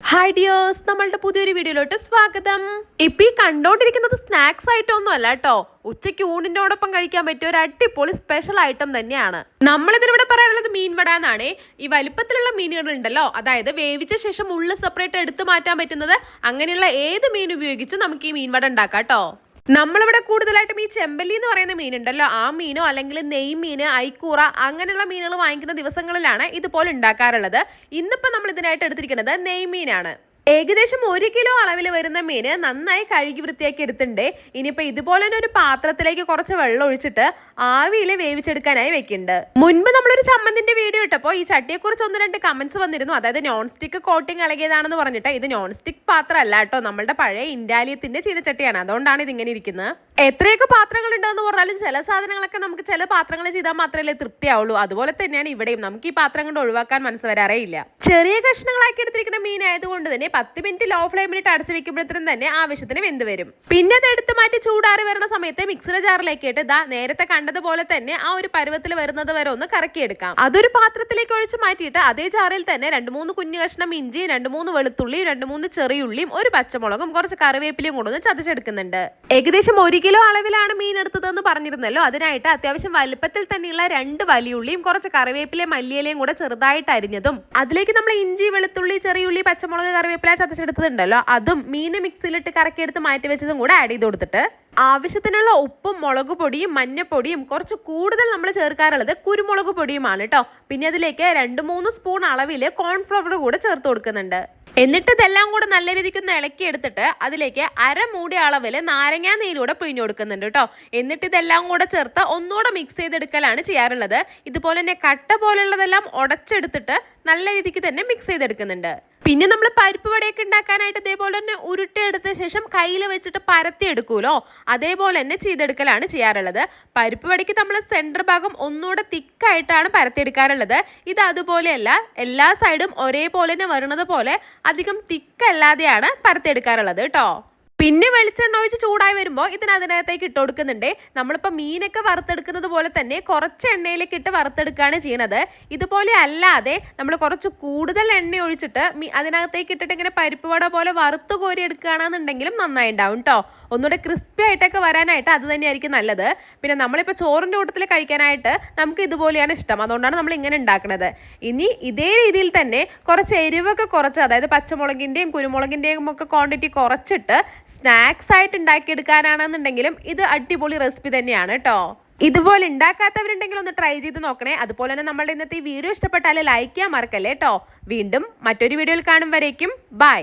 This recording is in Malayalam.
ഹായ് ഡിയേഴ്സ് നമ്മളുടെ പുതിയൊരു വീഡിയോയിലോട്ട് സ്വാഗതം. ഇപ്പൊ ഈ കണ്ടോണ്ടിരിക്കുന്നത് സ്നാക്സ് ഐറ്റം അല്ല കേട്ടോ ഉച്ചയ്ക്ക് ഊണിനോടൊപ്പം കഴിക്കാൻ പറ്റിയ ഒരു അടിപൊളി സ്പെഷ്യൽ ഐറ്റം തന്നെയാണ്. നമ്മൾ ഇതിലൂടെ പറയാനുള്ളത് മീൻ വട എന്നാണ്. ഈ വലിപ്പത്തിലുള്ള മീനുകൾ ഉണ്ടല്ലോ അതായത് വേവിച്ച ശേഷം ഉള്ളു സെപ്പറേറ്റ് എടുത്തു മാറ്റാൻ പറ്റുന്നത് അങ്ങനെയുള്ള ഏത് മീൻ ഉപയോഗിച്ച് നമുക്ക് ഈ മീൻ വട ഉണ്ടാക്കാം കേട്ടോ നമ്മളിവിടെ കൂടുതലായിട്ടും ഈ ചെമ്പല്ലി എന്ന് പറയുന്ന മീനുണ്ടല്ലോ. ആ മീനോ അല്ലെങ്കിൽ നെയ്മീൻ ഐക്കൂറ അങ്ങനെയുള്ള മീനുകൾ വാങ്ങിക്കുന്ന ദിവസങ്ങളിലാണ് ഇതുപോലെ ഉണ്ടാക്കാറുള്ളത്. ഇന്നിപ്പോൾ നമ്മൾ ഇതിനായിട്ട് എടുത്തിരിക്കുന്നത് നെയ്മീനാണ് ഏകദേശം ഒരു കിലോ അളവിൽ വരുന്ന മീന് നന്നായി കഴുകി വൃത്തിയാക്കി എടുത്തിട്ടുണ്ട്. ഇനിയിപ്പോൾ ഇതുപോലെ തന്നെ ഒരു പാത്രത്തിലേക്ക് കുറച്ച് വെള്ളം ഒഴിച്ചിട്ട് ആവിയിൽ വേവിച്ചെടുക്കാനായി വെക്കുന്നുണ്ട്. മുൻപ് നമ്മളൊരു ചമ്മന്തിന്റെ വീഡിയോ ഇട്ടപ്പോൾ ഈ ചട്ടിയെക്കുറിച്ച് ഒന്ന് രണ്ട് കമന്റ്സ് വന്നിരുന്നു. അതായത് നോൺ സ്റ്റിക്ക് കോട്ടിംഗ് ഇളകിയതാണെന്ന് പറഞ്ഞിട്ട് ഇത് നോൺ സ്റ്റിക്ക് പാത്രം അല്ല കേട്ടോ. നമ്മളുടെ പഴയ ഇൻഡാലിയത്തിന്റെ ചീനച്ചട്ടിയാണ്. അതുകൊണ്ടാണ് ഇതിങ്ങനെ ഇരിക്കുന്നത്. എത്രയൊക്കെ പാത്രങ്ങൾ ഉണ്ടെന്ന് പറഞ്ഞാലും ചില സാധനങ്ങളൊക്കെ നമുക്ക് ചില പാത്രങ്ങൾ ചെയ്താൽ മാത്രമല്ലേ തൃപ്തിയാവുള്ളൂ. അതുപോലെ തന്നെയാണ് ഇവിടെയും. നമുക്ക് ഈ പാത്രം കൊണ്ട് ഒഴിവാക്കാൻ മനസ്സ് വരാറേ ഇല്ല. ചെറിയ കഷ്ണങ്ങളാക്കി എടുത്തിരിക്കുന്ന മീൻ ആയതുകൊണ്ട് തന്നെ പത്ത് മിനിറ്റ് ലോ ഫ്ലെയിമിലിട്ട് അടച്ചു വെക്കുമ്പോഴത്തേനും തന്നെ ആവശ്യത്തിന് വെന്ത് വരും. പിന്നെ അത് എടുത്ത് മാറ്റി ചൂടാറി വരുന്ന സമയത്ത് മിക്സിയുടെ ജാറിലേക്ക് ഇട്ട് ഇതാ നേരത്തെ കണ്ടതുപോലെ തന്നെ ആ ഒരു പരുവത്തിൽ വരുന്നത് വരെ ഒന്ന് കറക്കിയെടുക്കാം അതൊരു പാത്രത്തിലേക്ക് ഒഴിച്ച് മാറ്റിയിട്ട് അതേ ജാറിൽ തന്നെ രണ്ട് മൂന്ന് കുഞ്ഞു കഷ്ണം ഇഞ്ചി രണ്ട് മൂന്ന് വെളുത്തുള്ളി രണ്ട് മൂന്ന് ചെറിയുള്ളിയും ഒരു പച്ചമുളകും കുറച്ച് കറിവേപ്പിലയും കൊണ്ടുവന്ന് ചതച്ചെടുക്കുന്നുണ്ട്. ഏകദേശം ഒരു കിലോ അളവിലാണ് മീൻ എടുത്തതെന്ന് പറഞ്ഞിരുന്നല്ലോ. അതിനായിട്ട് അത്യാവശ്യം വലുപ്പത്തിൽ തന്നെയുള്ള രണ്ട് വലിയുള്ളിയും കുറച്ച് കറിവേപ്പിലെ മല്ലിയിലയും കൂടെ ചെറുതായിട്ട് അരിഞ്ഞതും. അതിലേക്ക് നമ്മൾ ഇഞ്ചി വെളുത്തുള്ളി ചെറിയുള്ളി പച്ചമുളക് കറിവേപ്പില ചതച്ചെടുത്തതുണ്ടല്ലോ. അതും മീൻ മിക്സിയിലിട്ട് കറക്കിയെടുത്ത് മാറ്റി വെച്ചതും കൂടെ ആഡ് ചെയ്ത് കൊടുത്തിട്ട് ആവശ്യത്തിനുള്ള ഉപ്പും മുളക് പൊടിയും മഞ്ഞപ്പൊടിയും കുറച്ച് കൂടുതൽ നമ്മൾ ചേർക്കാറുള്ളത് കുരുമുളക് പൊടിയുമാണ് കേട്ടോ. പിന്നെ അതിലേക്ക് രണ്ട് മൂന്ന് സ്പൂൺ അളവിൽ കോൺഫ്ലവർ കൂടെ ചേർത്ത് കൊടുക്കുന്നുണ്ട്. എന്നിട്ട് ഇതെല്ലാം കൂടെ നല്ല രീതിക്ക് ഒന്ന് ഇളക്കി എടുത്തിട്ട് അതിലേക്ക് അര അരമൂടി അളവിൽ നാരങ്ങാ നീരൂടെ പിഴിഞ്ഞു കൊടുക്കുന്നുണ്ട് കേട്ടോ. എന്നിട്ട് ഇതെല്ലാം കൂടെ ചേർത്ത് ഒന്നുകൂടെ മിക്സ് ചെയ്തെടുക്കലാണ് ചെയ്യാറുള്ളത്. ഇതുപോലെ തന്നെ കട്ട പോലുള്ളതെല്ലാം ഉടച്ചെടുത്തിട്ട് നല്ല രീതിക്ക് തന്നെ മിക്സ് ചെയ്തെടുക്കുന്നുണ്ട്. പിന്നെ നമ്മൾ പരിപ്പ് വടയൊക്കെ ഉണ്ടാക്കാനായിട്ട് ഇതേപോലെ തന്നെ ഉരുട്ടെടുത്ത ശേഷം കയ്യിൽ വെച്ചിട്ട് പരത്തി എടുക്കൂലോ അതേപോലെ തന്നെ ചെയ്തെടുക്കലാണ് ചെയ്യാറുള്ളത്. പരിപ്പ് വടയ്ക്ക് നമ്മൾ സെന്റർ ഭാഗം ഒന്നുകൂടെ തിക്കായിട്ടാണ് പരത്തിയെടുക്കാറുള്ളത്. ഇത് അതുപോലെയല്ല എല്ലാ സൈഡും ഒരേപോലെ തന്നെ വരുന്നത് പോലെ അധികം തിക്കല്ലാതെയാണ് പരത്തിയെടുക്കാറുള്ളത് കേട്ടോ. പിന്നെ വെളിച്ചെണ്ണ ഒഴിച്ച് ചൂടായി വരുമ്പോൾ ഇതിനകത്തേക്ക് ഇട്ട് കൊടുക്കുന്നുണ്ട്. നമ്മളിപ്പോൾ മീനൊക്കെ വറുത്തെടുക്കുന്നത് പോലെ തന്നെ കുറച്ച് എണ്ണയിലേക്ക് ഇട്ട് വറുത്തെടുക്കുകയാണ് ചെയ്യണത്. ഇതുപോലെ അല്ലാതെ നമ്മൾ കുറച്ച് കൂടുതൽ എണ്ണ ഒഴിച്ചിട്ട് അതിനകത്തേക്ക് ഇട്ടിട്ട് ഇങ്ങനെ പരിപ്പ് വട പോലെ വറുത്ത് കോരി എടുക്കുകയാണെന്നുണ്ടെങ്കിലും നന്നായി ഉണ്ടാവും കേട്ടോ ഒന്നുകൂടെ ക്രിസ്പി ആയിട്ടൊക്കെ വരാനായിട്ട് അത് തന്നെയായിരിക്കും നല്ലത്. പിന്നെ നമ്മളിപ്പോൾ ചോറിന്റെ കൂട്ടത്തിൽ കഴിക്കാനായിട്ട് നമുക്ക് ഇതുപോലെയാണ് ഇഷ്ടം. അതുകൊണ്ടാണ് നമ്മൾ ഇങ്ങനെ ഉണ്ടാക്കുന്നത് ഇനി ഇതേ രീതിയിൽ തന്നെ കുറച്ച് എരിവൊക്കെ കുറച്ച് അതായത് പച്ചമുളകിന്റെയും കുരുമുളകിന്റെയും ഒക്കെ ക്വാണ്ടിറ്റി കുറച്ചിട്ട് സ്നാക്സ് ആയിട്ട് ഉണ്ടാക്കിയെടുക്കാനാണെന്നുണ്ടെങ്കിലും ഇത് അടിപൊളി റെസിപ്പി തന്നെയാണ് കേട്ടോ. ഇതുപോലെ ഉണ്ടാക്കാത്തവരുണ്ടെങ്കിൽ ഒന്ന് ട്രൈ ചെയ്ത് നോക്കണേ. അതുപോലെ തന്നെ നമ്മളുടെ ഇന്നത്തെ ഈ വീഡിയോ ഇഷ്ടപ്പെട്ടാൽ ലൈക്ക് ചെയ്യാൻ മറക്കല്ലേ കേട്ടോ. വീണ്ടും മറ്റൊരു വീഡിയോയിൽ കാണും വരേക്കും. ബൈ